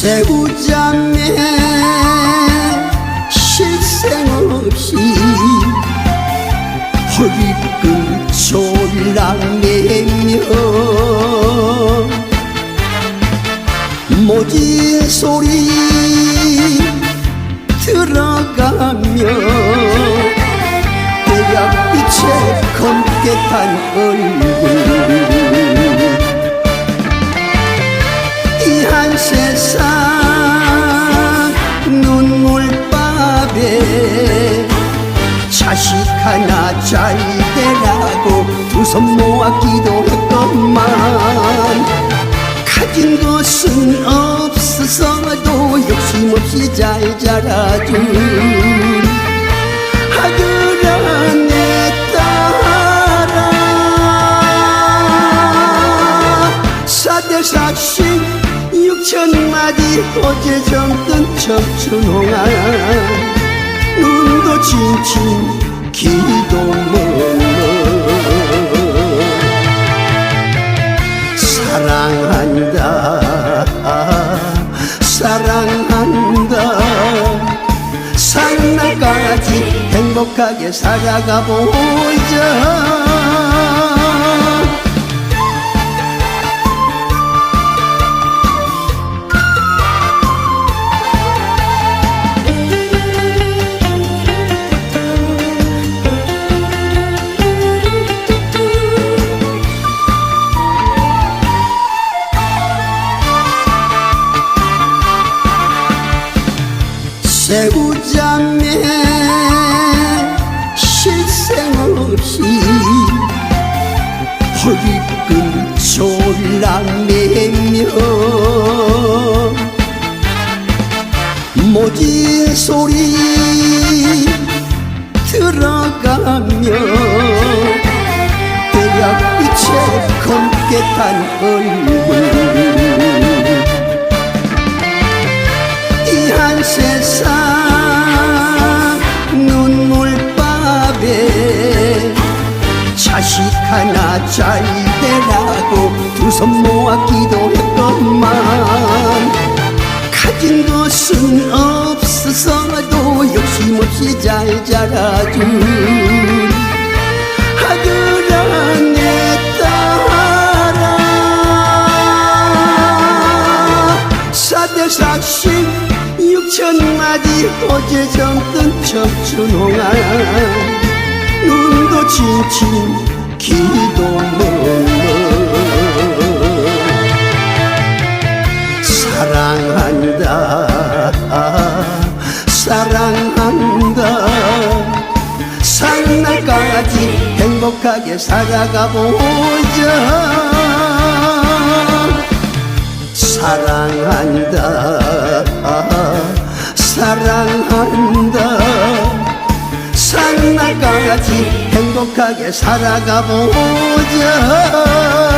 새우잠에 실생 없이 허리끈 졸라매며 모진 소리 들어가며 대략빛에 검게 탄 얼굴. 이 한 세상 자식 하나 잘 되라고 두 손 모아 기도했건만. 가진 것은 없어서도 욕심 없이 잘 자라준 아들아 내 딸아. 사대사십 육천마디 어제 정든 청춘홍아 귀도 멀어 사랑한다 사랑한다. 산날까지 행복하게 살아가 보자 새우잠에 실생 없이 허리끈 졸라매며 모진 소리 들어가며 대략빛에 검게 탄 얼굴. 이 한 세상 자식 하나 잘 되라고 두 손 모아 기도했건만. 가진 것은 없어서도 욕심없이 잘 자라준 아들아 내 딸아. 사대사십 육천 마디 어제 정든 청춘홍아 귀도 멀어 사랑한다 사랑한다. 산날까지 행복하게 살아가 보자. 사랑한다 사랑한다 산날까지. 행복하게 살아가 보자